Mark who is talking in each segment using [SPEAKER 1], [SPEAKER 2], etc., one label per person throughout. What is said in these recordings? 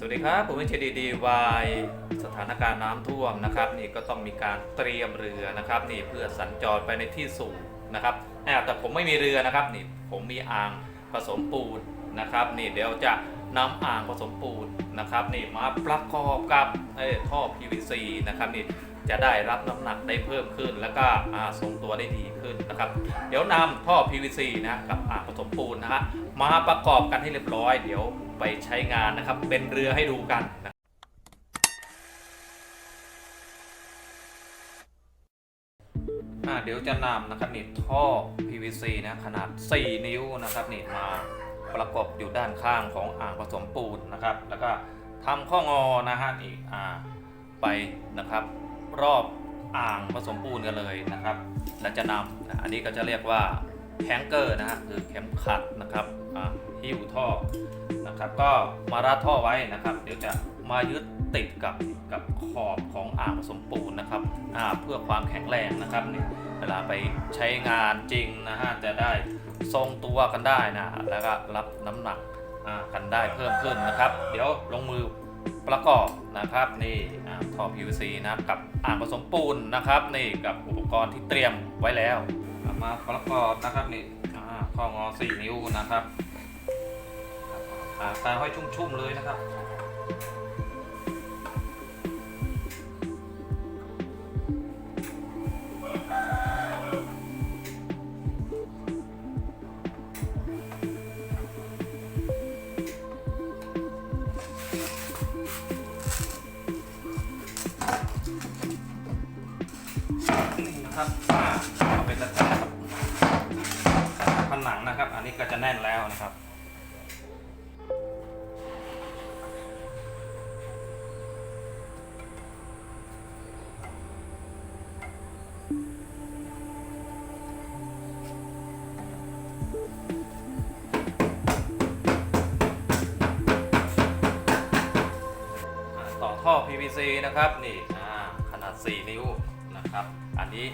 [SPEAKER 1] สวัสดีครับ ผมเป็นเจดีดีวายสถานการณ์น้ำท่วมนะครับ นี่ก็ต้องมีการเตรียมเรือนะครับนี่เพื่อสัญจรไปในที่สูงนะครับอ่าแต่ผมไม่มีเรือนะครับนี่ผมมีอ่างผสมปูนนะครับ นี่เดี๋ยวจะนำอ่างผสมปูนนะครับ นี่มาประกอบกับเอ่อท่อ PVC นะครับนี่จะได้รับน้ำหนักได้เพิ่มขึ้น แล้วก็อ่าทรงตัวได้ดีขึ้นนะครับ เดี๋ยวนำท่อ PVC นะกับอ่างผสมปูนนะฮะมาประกอบกันให้เรียบร้อยเดี๋ยว ไปใช้งานนะครับ เป็นเรือให้ดูกันนะเดี๋ยวจะนำนะครับนี่ท่อ PVC นะขนาด 4 นิ้วนะครับนี่มาประกอบอยู่ด้านข้างของอ่างผสมปูนนะครับ แล้วก็ทำข้องอนะฮะนี่อ่าไปนะครับ รอบอ่างผสมปูนกันเลยนะครับ และจะนำนะอันนี้ก็จะเรียกว่าแฮงเกอร์นะฮะคือเข็มขัดนะครับอ่าหิ้วท่อ นะครับก็มารัดท่อไว้นะครับ เดี๋ยวจะมายึดติดกับกับขอบของอ่างผสมปูนนะครับอ่าเพื่อความแข็งแรงนะครับนี่เวลาไปใช้งานจริงนะฮะจะได้ทรงตัวกันได้นะแล้วก็รับน้ำหนักอ่ากันได้เพิ่มขึ้นนะครับ เดี๋ยวลงมือประกอบนะครับนี่อ่าท่อ PVC นะกับอ่างผสมปูนนะครับนี่กับอุปกรณ์ที่เตรียมไว้แล้ว มาประกอบนะครับนี่อ่าข้องอ4นิ้วนะครับ ตาห้อยชุ่มๆเลยนะครับนี่นะครับอ่าเอาเป็นระดับครับผนังนะครับ อันนี้ก็จะแน่นแล้วนะครับ PVC นะครับนี่ขนาด 4 นิ้วนะครับ อันนี้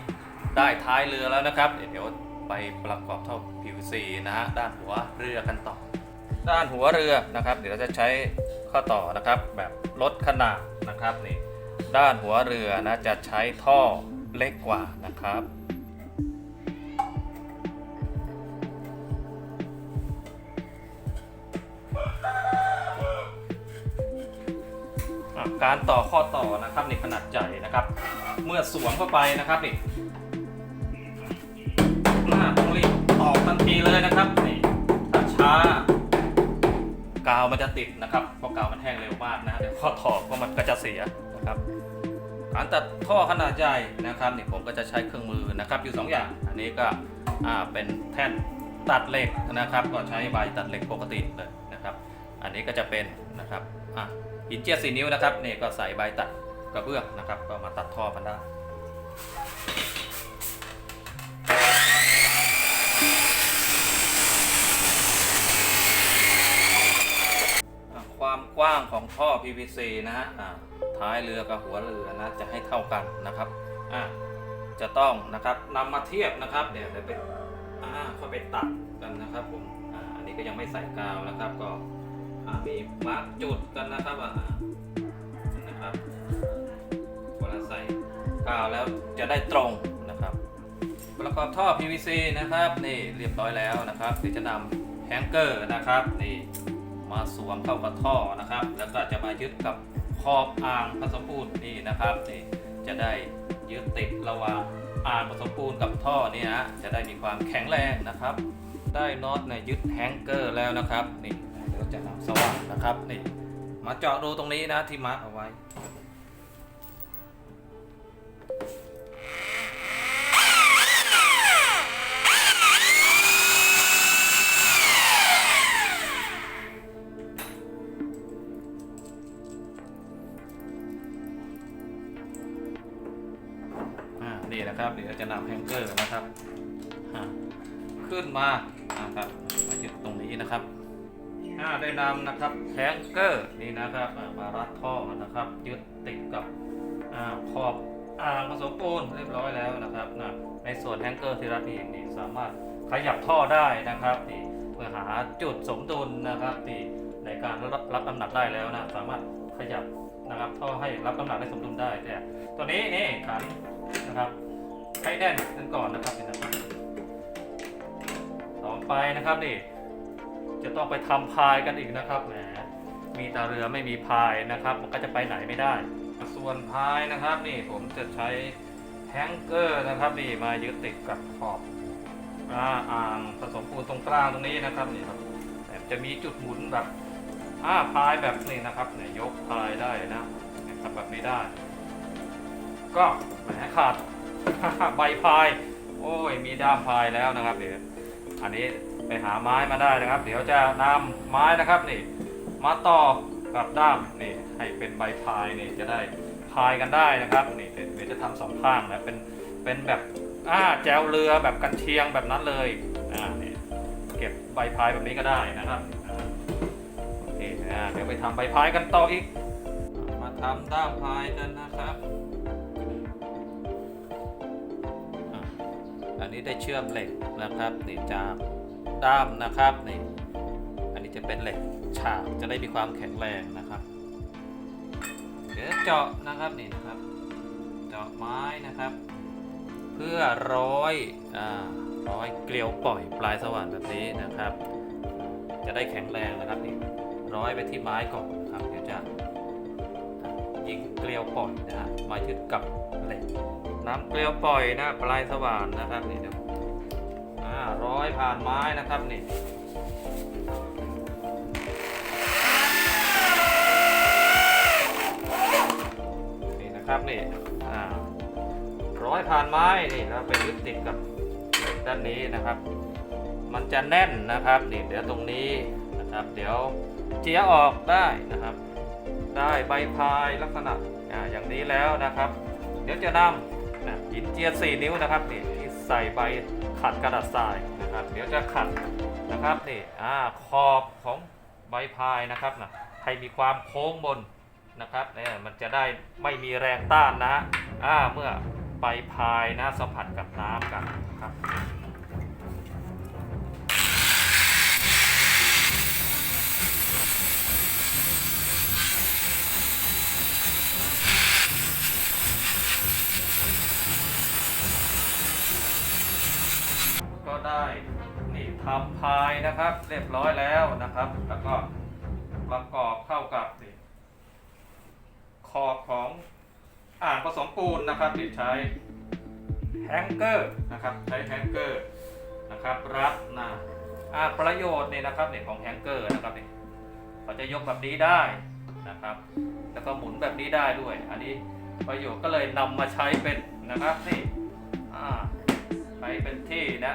[SPEAKER 1] ได้ท้ายเรือแล้วนะครับ เดี๋ยวไปประกอบท่อ PVC นะฮะด้านหัวเรือกันต่อ ด้านหัวเรือนะครับ เดี๋ยวเราจะใช้ข้อต่อนะครับ แบบลดขนาดนะครับนี่ด้านหัวเรือนะจะใช้ท่อเล็กกว่านะครับ การต่อข้อต่อนะครับนี่ขนาดใหญ่นะครับ เมื่อสวมเข้าไปนะครับนี่หน้าต้องรีบตอกทันทีเลยนะครับนี่ถ้าช้ากาวมันจะติดนะครับเพราะกาวมันแห้งเร็วมากนะเดี๋ยวข้อถอกก็มันก็จะเสียนะครับการตัดท่อขนาดใหญ่นะครับนี่ผมก็จะใช้เครื่องมือนะครับ อยู่สองอย่าง อันนี้ก็เป็นแท่นตัดเหล็กนะครับ ก็ใช้ใบตัดเหล็กปกติเลยนะครับ อันนี้ก็จะเป็นนะครับ อะหินเจียสี่นิ้วนะครับเนี่ก็ใส่ใบตัดกระเบื้องนะครับ ก็มาตัดท่อกันได้ความกว้างของท่อ PVC นะฮะท้ายเรือกับหัวเรือนะจะให้เท่ากันนะครับอะจะต้องนะครับนำมาเทียบนะครับเดี๋ยวเดี๋ยวไปอ่าเขาไปตัดกันนะครับผมอ่าอันนี้ก็ยังไม่ใส่กาวนะครับก็ มีมาร์กจุดกันนะครับอ่านะครับเวลาใส่กาวแล้วจะได้ตรงนะครับ ประกอบท่อ PVC นะครับนี่เรียบร้อยแล้วนะครับเดี๋ยวจะนำแฮงเกอร์นะครับนี่มาสวมเข้ากับท่อนะครับ แล้วก็จะมายึดกับขอบอ่างผสมปูนนี่นะครับนี่จะได้ยึดติดระหว่างอ่างผสมปูนกับท่อนี่นะจะได้มีความแข็งแรงนะครับ ได้น็อตในยยึดแฮงเกอร์แล้วนะครับนี่ จะนำสว่านนะครับนี่มาเจาะรูตรงนี้นะที่มาร์กเอาไว้อ่านี่นะครับเดี๋ยวจะนำแฮงเกอร์นะครับขึ้นมานะครับมายึดตรงนี้นะครับาได้นำนะครับแฮงเกอร์นี่นะครับมารัดท่อนะครับยึดติดกับอขอบอ่างผสมปูนเรียบร้อยแล้วนะครับนะในส่วนแฮงเกอร์ที่รัดนี่นี่สามารถขยับท่อได้นะครับนี่เพื่อหาจุดสมดุลนะครับนี่ในการรับรับน้ำหนักได้แล้วนะสามารถขยับนะครับท่อให้รับน้ำหนักได้สมดุลได้แต่ตัวนี้นี่ขันนะครับให้แน่นกันก่อนนะครับนี่นะครับต่อไปนะครับนี่ จะต้องไปทำพายกันอีกนะครับแหมมีตาเรือไม่มีพายนะครับ มันก็จะไปไหนไม่ได้ ส่วนพายนะครับนี่ผมจะใช้แฮงเกอร์นะครับนี่มายึดติดกับขอบอาอ่างผสมปูนตรงกลางตรงนี้นะครับนี่ครับแต่จะมีจุดหมุนแบบอ่าพายแบบนี้นะครับเนี่ยยกพายได้นะทำแบบนี้ได้ ก็แหมขาดใบพาย โอ้ยมีด้ามพายแล้วนะครับเดี๋ยวอันนี้ ไปหาไม้มาได้นะครับ เดี๋ยวจะนำไม้นะครับนี่มาต่อกับด้ามนี่ให้เป็นใบพายนี่จะได้พายกันได้นะครับนี่เดี๋ยวจะทำสองข้างนะเป็นเป็นแบบอ่าแจวเรือแบบกันเชียงแบบนั้นเลยอ่านี่เก็บใบพายแบบนี้ก็ได้นะครับโอเคอ่าเดี๋ยวไปทำใบพายกันต่ออีก มาทำด้ามพายกันนะครับอันนี้ได้เชื่อมเหล็กนะครับนี่จาก ด้ามนะครับนี่อันนี้จะเป็นเหล็กฉากจะได้มีความแข็งแรงนะครับ เดี๋ยวเจาะนะครับนี่นะครับ เจาะไม้นะครับ เพื่อร้อยอ่าร้อยเกลียวปล่อยปลายสว่านแบบนี้นะครับ จะได้แข็งแรงนะครับนี่ร้อยไปที่ไม้ก่อนนะครับเดี๋ยวจะยิงเกลียวปล่อยนะฮะมายึดกับเหล็กน้ำเกลียวปล่อยนะปลายสว่านนะครับนี่เดี๋ยว ร้อยผ่านไม้นะครับนี่นี่นะครับนี่อ่าร้อยผ่านไม้นี่เราไปยึดติดกับเหล็กด้านนี้นะครับ มันจะแน่นนะครับนี่เดี๋ยวตรงนี้นะครับ เดี๋ยวเจียออกได้นะครับ ได้ใบพายลักษณะอย่างนี้แล้วนะครับ เดี๋ยวจะนำนะหินเจีย4นิ้วนะครับนี่ ใส่ใบขัดกระดาษทรายนะครับ เดี๋ยวจะขัดนะครับนี่อ่าขอบของใบพายนะครับนะให้มีความโค้งบนนะครับเนี่ยมันจะได้ไม่มีแรงต้านนะฮะอ่าเมื่อใบพายนะสัมผัสกับน้ำกันนะครับ พายนะครับ เรียบร้อยแล้วนะครับ แล้วก็ประกอบเข้ากับนี่ขอบของอ่างผสมปูนนะครับที่ใช้แฮงเกอร์นะครับใช้แฮงเกอร์นะครับรัดนะอ่าประโยชน์เนี่ยนะครับเนี่ยของแฮงเกอร์นะครับเนี่ยเขาจะยกแบบนี้ได้นะครับ แล้วก็หมุนแบบนี้ได้ด้วย อันนี้ประโยชน์ก็เลยนำมาใช้เป็นนะครับนี่อ่าใช้เป็นที่นะ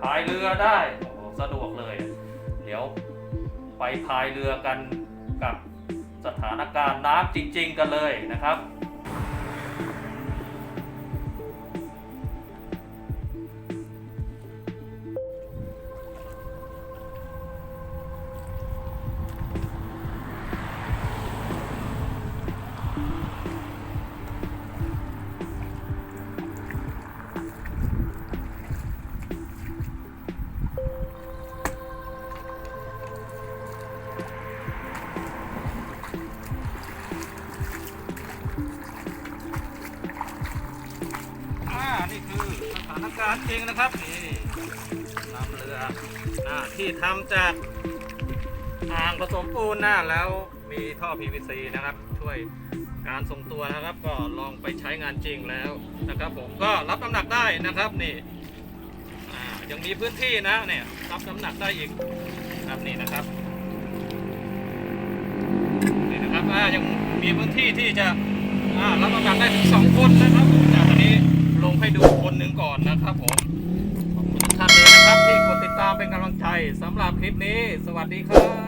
[SPEAKER 1] พายเรือได้โสะดวกเลย เดี๋ยวไปพายเรือกันกับสถานการณ์น้ำจริง ๆ กันเลยนะครับ ครับนี่นำเรือนะที่ทำจากอ่างผสมปูนนะแล้วมีท่อ PVC นะครับ ช่วยการทรงตัวนะครับ ก็ลองไปใช้งานจริงแล้วนะครับ ผมก็รับน้ำหนักได้นะครับนี่ยังมีพื้นที่นะเนี่ยรับน้ำหนักได้อีกนะครับนี่นะครับนี่นะครับยังมีพื้นที่ที่จะรับน้ำหนักได้ถึงสองคนนะครับผมจากวันนี้ลงให้ดูคนหนึ่งก่อนนะครับผม ท่านเลยนะครับที่กดติดตามเป็นกำลังใจสำหรับคลิปนี้ สวัสดีครับ